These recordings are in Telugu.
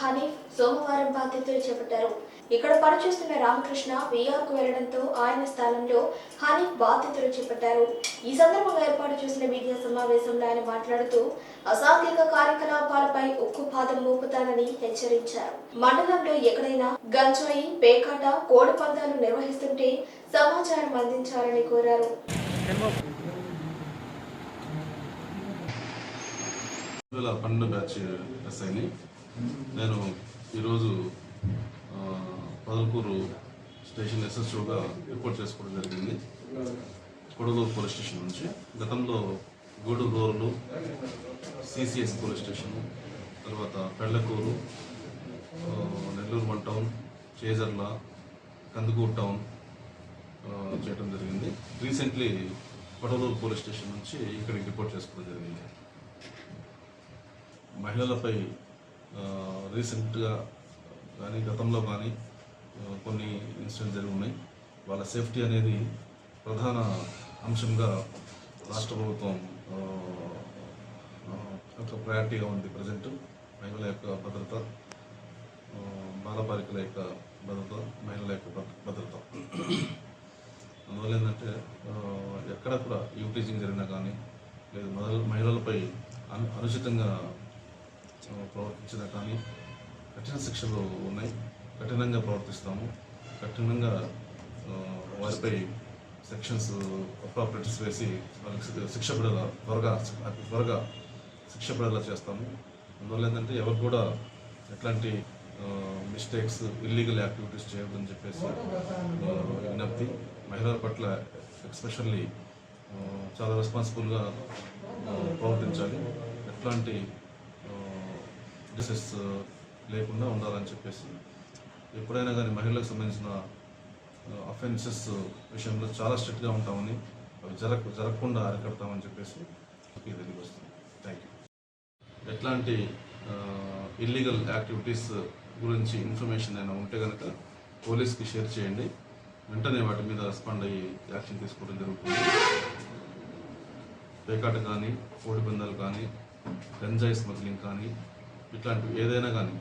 హనీఫ్ సోమవారం బాధ్యతలు చేపట్టారు. ఇక్కడ పనిచేస్తున్న రామకృష్ణ వీఆర్కు వెళ్ళడంతో ఆయన స్థానంలో హనీఫ్ బాధ్యతలు చేపట్టారు. ఈ సందర్భంగా ఏర్పాటు చేసిన మీడియా సమావేశంలో ఆయన మాట్లాడుతూ అసాంఘిక కార్యకలాపాలపై ఉక్కు పాదం మోపుతానని హెచ్చరించారు. మండలంలో ఎక్కడైనా గంజాయి పేకాట కోడి పందాలు నిర్వహిస్తుంటే సమాచారం అందించాలని కోరారు. పన్నెండు బ్యాచ్ ఎస్ఐని నేను ఈరోజు పదలకూరు స్టేషన్ ఎస్ఎస్ఓగా రిపోర్ట్ చేసుకోవడం జరిగింది. కొడలూరు పోలీస్ స్టేషన్ నుంచి. గతంలో Gudur rural CCS police station తర్వాత Pellakuru Nellore one town Chejerla Kandukur town చేయడం జరిగింది. రీసెంట్లీ కొడలూరు పోలీస్ స్టేషన్ నుంచి ఇక్కడికి రిపోర్ట్ చేసుకోవడం జరిగింది. మహిళలపై రీసెంట్గా కానీ గతంలో కానీ కొన్ని ఇన్సిడెంట్స్ జరిగి ఉన్నాయి వాళ్ళ సేఫ్టీ అనేది ప్రధాన అంశంగా రాష్ట్ర ప్రభుత్వం యొక్క ప్రయారిటీగా ఉంది ప్రజెంట్ మహిళల యొక్క భద్రత బాలబాలికల యొక్క భద్రత మహిళల యొక్క భద్ర- భద్రత. అందువల్ల ఏంటంటే ఎక్కడ కూడా యూటీజింగ్ జరిగినా కానీ లేదు మహిళలపై అను అనుచితంగా ప్రవర్తించినా కానీ కఠిన శిక్షలు ఉన్నాయి. కఠినంగా ప్రవర్తిస్తాము. కఠినంగా వారిపై సెక్షన్స్ అప్రాపరేటర్స్ వేసి వాళ్ళకి శిక్ష పడేలా త్వరగా అతి త్వరగా శిక్ష పడేలా చేస్తాము. అందువల్ల ఏంటంటే ఎవరు కూడా ఎట్లాంటి మిస్టేక్స్ ఇల్లీగల్ యాక్టివిటీస్ చేయొద్దని చెప్పేసి విజ్ఞప్తి. మహిళల పట్ల ఎక్స్పెషల్లీ చాలా రెస్పాన్సిబుల్గా ప్రవర్తించాలి. ఎట్లాంటి డిసెస్ uh, లేకుండా ఉండాలని చెప్పేసి. ఎప్పుడైనా కానీ మహిళలకు సంబంధించిన uh, అఫెన్సెస్ uh, విషయంలో చాలా స్ట్రిక్ట్గా ఉంటామని అవి జరగ జరగకుండా అరికడతామని చెప్పేసి ఇది తెలియదు వస్తుంది. థ్యాంక్ యూ ఎట్లాంటి ఇల్లీగల్ యాక్టివిటీస్ గురించి ఇన్ఫర్మేషన్ అయినా ఉంటే కనుక పోలీస్కి షేర్ చేయండి. వెంటనే వాటి మీద రెస్పాండ్ అయ్యి యాక్షన్ తీసుకోవడం జరుగుతుంది. పేకాట కానీ కోడి పందాలు కానీ గంజాయి స్మగ్లింగ్ కానీ ఇట్లాంటివి ఏదైనా కానీ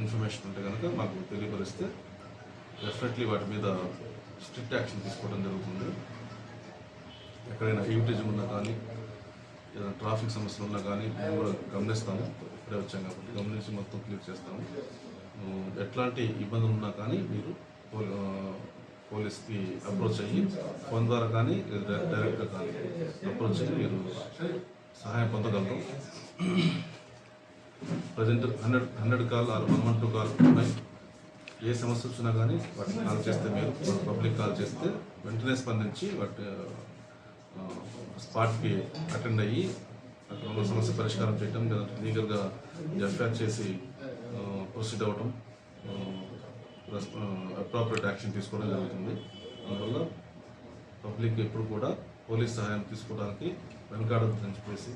ఇన్ఫర్మేషన్ ఉంటే కనుక మాకు తెలియపరిస్తే డెఫినెట్లీ వాటి మీద స్ట్రిక్ట్ యాక్షన్ తీసుకోవడం జరుగుతుంది. ఎక్కడైనా యూటేజ్ ఉన్నా కానీ ఏదైనా ట్రాఫిక్ సమస్యలు ఉన్నా కానీ మేము కూడా గమనిస్తాము. ఇప్పుడే వచ్చాం కాబట్టి గమనించి మొత్తం క్లియర్ చేస్తాము. ఎట్లాంటి ఇబ్బందులు ఉన్నా కానీ మీరు పోలీస్కి అప్రోచ్ అయ్యి ఫోన్ ద్వారా కానీ డైరెక్ట్గా కానీ అప్రోచ్ అయ్యి మీరు సహాయం పొందగలరు present hundred hundred call or one one two call ఉన్నాయి. ఏ సమస్య వచ్చినా కానీ వాటిని కాల్ చేస్తే మీరు పబ్లిక్ కాల్ చేస్తే వెంటనే స్పందించి వాటి స్పాట్కి అటెండ్ అయ్యి అక్కడ ఉన్న సమస్య పరిష్కారం చేయటం లేదంటే లీగల్గా ఎఫ్ఐఆర్ చేసి ప్రొసీడ్ అవ్వటం అప్రాపరేట్ యాక్షన్ తీసుకోవడం జరుగుతుంది. అందువల్ల పబ్లిక్ ఎప్పుడు కూడా పోలీస్ సహాయం తీసుకోవడానికి వెనకాడదని చెప్పేసి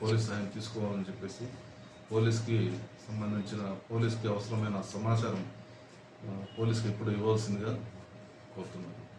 పోలీస్ సహాయం తీసుకోవాలని చెప్పేసి పోలీస్కి సంబంధించిన పోలీస్కి అవసరమైన సమాచారం పోలీస్కి ఎప్పుడు ఇవ్వాల్సిందిగా కోరుతున్నాను.